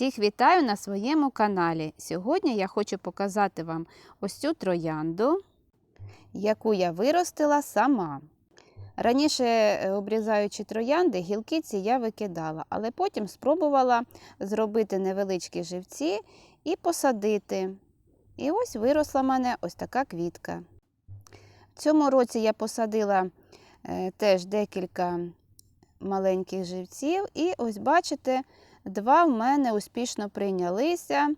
Всіх вітаю на своєму каналі. Сьогодні я хочу показати вам ось цю троянду, яку я виростила сама. Раніше, е, обрізаючи троянди, гілки ці я викидала, але потім спробувала зробити невеличкі живці і посадити. І ось виросла в мене ось така квітка. В цьому році я посадила е, теж декілька маленьких живців, і ось бачите, Два в мене успішно прийнялися.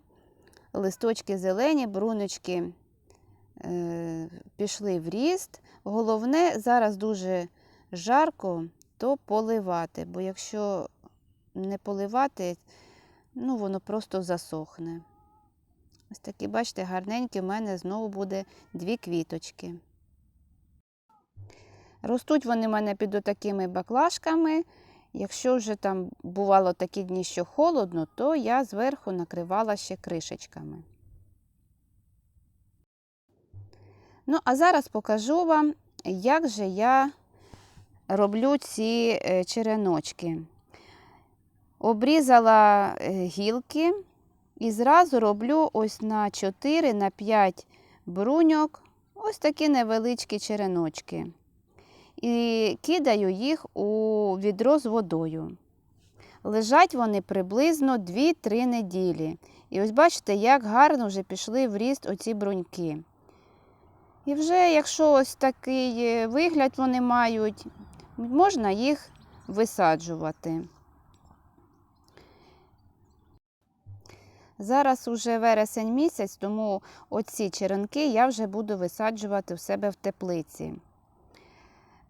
Листочки зелені, бруночки е, пішли в ріст. Головне, зараз дуже жарко, то поливати, бо якщо не поливати, ну, воно просто засохне. Ось такі, бачите, гарненькі в мене знову буде дві квіточки. Ростуть вони в мене під отакими баклажками. Якщо вже там бувало такі дні, що холодно, то я зверху накривала ще кришечками. Ну, а зараз покажу вам, як же я роблю ці е, череночки. Обрізала е, гілки і зразу роблю ось на 4 на 5 бруньок ось такі невеличкі череночки і кидаю їх у відро з водою. Лежать вони приблизно 2-3 неділі. І ось бачите, як гарно вже пішли в ріст оці бруньки. І вже, якщо ось такий е, вигляд вони мають, можна їх висаджувати. Зараз уже вересень місяць, тому оці черенки я вже буду висаджувати в себе в теплиці.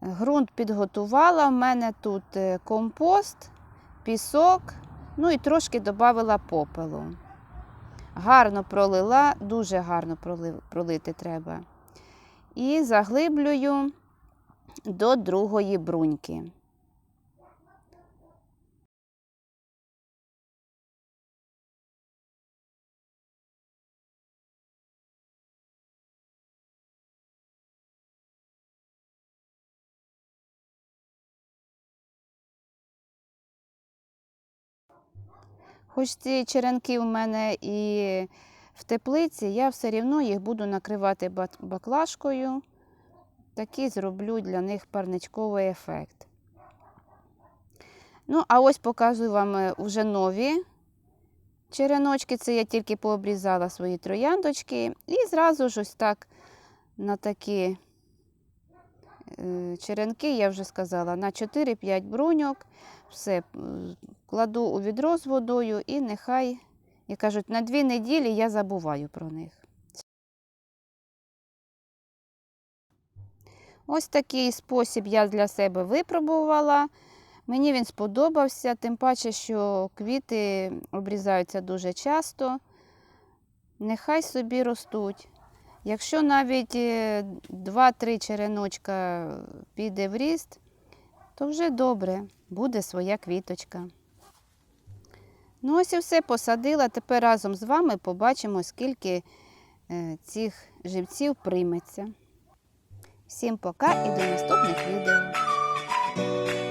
Грунт підготувала, в мене тут е, компост, пісок, ну і трошки додала попелу. Гарно пролила, дуже гарно пролити треба. І заглиблюю до другої бруньки. Хоч ці черенки у мене і в теплиці, я все одно їх буду накривати баклажкою. Такий зроблю для них парничковий ефект. Ну, а ось показую вам вже нові череночки. Це я тільки пообрізала свої трояндочки. І зразу ж ось так на такі е, черенки, я вже сказала, на 4-5 бруньок. Все, кладу у відро з водою і нехай, як кажуть, на дві неділі я забуваю про них. Ось такий спосіб я для себе випробувала. Мені він сподобався, тим паче, що квіти обрізаються дуже часто. Нехай собі ростуть. Якщо навіть 2-3 череночка піде в ріст, то вже добре, буде своя квіточка. Ну, ось і все посадила. Тепер разом з вами побачимо, скільки е, цих живців прийметься. Всім пока і до наступних відео.